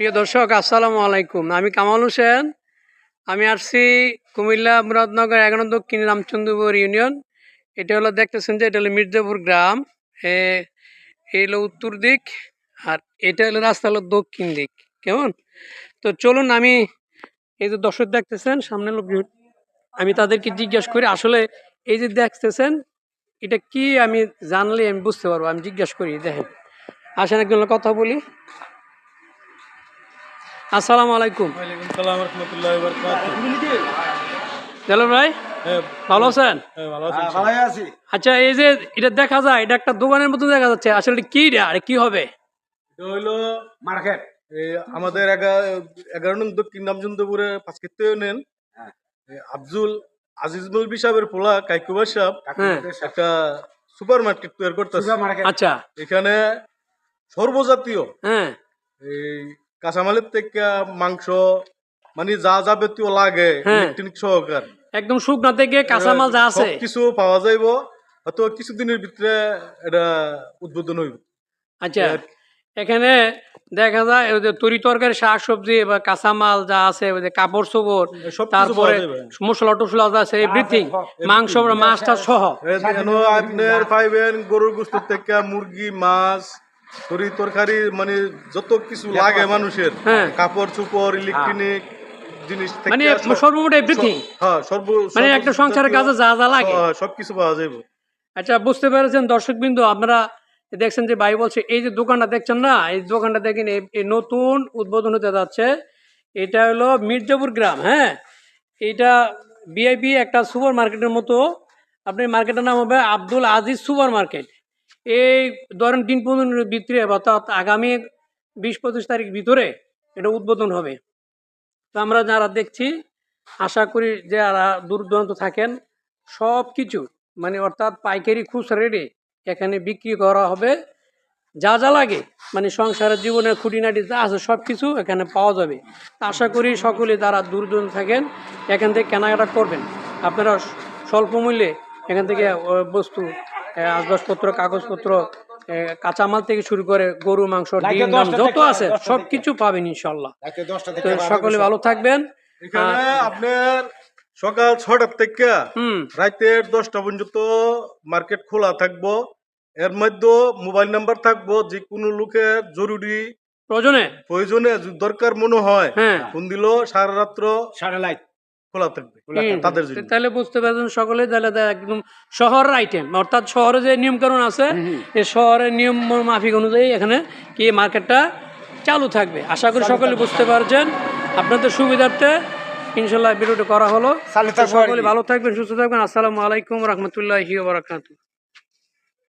প্রিয় দর্শক, আসসালামু আলাইকুম। আমি কামাল হোসেন। আমি আসছি কুমিল্লা মুরাদনগর এগারো দক্ষিণ রামচন্দ্রপুর ইউনিয়ন। এটা হলো দেখতেছেন যে এটা হলো মির্জাপুর গ্রাম। এই হলো উত্তর দিক আর এটা হলো রাস্তা হলো দক্ষিণ দিক। কেমন? তো চলুন আমি এই যে দর্শক দেখতেছেন, সামনে লোক আমি তাদেরকে জিজ্ঞেস করি, আসলে এই যে দেখতেছেন, এটা কি আমি জানলে আমি বুঝতে পারব, আমি জিজ্ঞেস করি, দেখেন। আসেন একজন কথা বলি। আসসালামু আলাইকুম। ওয়ালাইকুম সালাম রহমতুল্লাহ দেলো ভাই? ভালো আছেন? ভালো আছেন ভালোই আছি। আচ্ছা এই যে এটা দেখা যায় এটা একটা দোকানের মতো দেখা যাচ্ছে। আসলে এটা কি রে? আর কি হবে? এটা হইল মার্কেট। এই আমাদের এগা- এগারো নং দক্ষিণ রামচন্দ্রপুরে পাঁচক্ষেত্র নেন হ্যাঁ। আফজুল আজিজুল বিসাবের পোলা কাইকুবার সাহেব। হ্যাঁ একটা সুপার মার্কেট তৈরি করতেছে। আচ্ছা। এখানে সর্বজাতীয় হ্যাঁ। এই কাঁচামালের থেকে মাংস মানে যা যাবতীয় লাগে হ্যাঁ। ইলেকট্রনিক সহকার। একদম শুকনা থেকে কাঁচামাল যা আছে। কিছু পাওয়া যাইব হয়তো কিছুদিনের ভিতরে এটা উদ্বোধন হইব। আচ্ছা এখানে দেখা যায় ওই যে তরি তরকারি শাক সবজি বা কাঁচামাল যা আছে ওই যে কাপড় চোপড় সবকিছু তারপরে মশলা টসলা যা আছে এভরিথিং মাংস মাছটা সহ। আপনার পাইবেন গরুর গোস্ত থেকে মুরগি মাছ তরি তরকারি মানে যত কিছু লাগে মানুষের হ্যাঁ। কাপড় চোপড় ইলেকট্রনিক জিনিস মানে সর্বমোট এভরিথিং হ্যাঁ সর্ব মানে একটা সংসারের কাজে যা যা লাগে। হ্যাঁ, সবকিছু পাওয়া যাবে আচ্ছা বুঝতে পেরেছেন দর্শকবৃন্দ আপনারা দেখছেন যে ভাই বলছে এই যে দোকানটা দেখছেন না এই দোকানটা দেখেন এই- এই নতুন উদ্বোধন হতে যাচ্ছে। এটা হলো মির্জাপুর গ্রাম হ্যাঁ? এটা বিআইপি একটা সুপার মার্কেটের মতো। আপনি মার্কেটের নাম হবে আব্দুল আজিজ সুপার মার্কেট এই ধরেন দিন পনেরোর ভিতরে অর্থাৎ আগামী বিশ পঁচিশ তারিখ ভিতরে এটা উদ্বোধন হবে। তো আমরা যারা দেখছি, আশা করি যারা দূর দূরান্ত থাকেন, সব কিছু মানে অর্থাৎ পাইকারি খুচরা রেটে এখানে বিক্রি করা হবে। যা যা লাগে মানে সংসারের জীবনের খুঁটিনাটি যা আছে সব কিছু এখানে পাওয়া যাবে। আশা করি সকলে যারা দূর দূরান্ত থাকেন, এখান থেকে কেনাকাটা করবেন। আপনারা স্বল্প মূল্যে এখান থেকে বস্তু আসবাবপত্র কাগজপত্র কাঁচামাল থেকে শুরু করে গরু মাংস ডিম যত আছে দশটা সব থেকে। কিছু পাবেন ইনশাল্লাহ। তো সকলে ভালো থাকবেন। এখানে আপনার সকাল ছটার থেকে রাতের দশটা পর্যন্ত মার্কেট খোলা থাকব। এর মধ্যে মোবাইল নাম্বার থাকব যে কোনো লোকের জরুরি প্রয়োজনে। প্রয়োজনে দরকার মনে হয় হ্যাঁ। ফোন দিল সারা রাত্র। সাড়ে লাইট খোলা থাকবে। তাদের জন্য। তাহলে বুঝতে পারছেন সকলে তাহলে একদম শহরের আইটেম অর্থাৎ শহরে যে নিয়ম কানুন আছে এই শহরের নিয়ম মাফিক অনুযায়ী এখানে কি মার্কেটটা চালু থাকবে। আশা করি সকলে বুঝতে পারছেন। আপনাদের সুবিধার্থে ইনশাল্লাহ ভিডিওটা করা হলো। সকলে ভালো থাকবেন সুস্থ থাকবেন। আসসালামু আলাইকুম রহমতুল্লাহি বারাকাতুহ।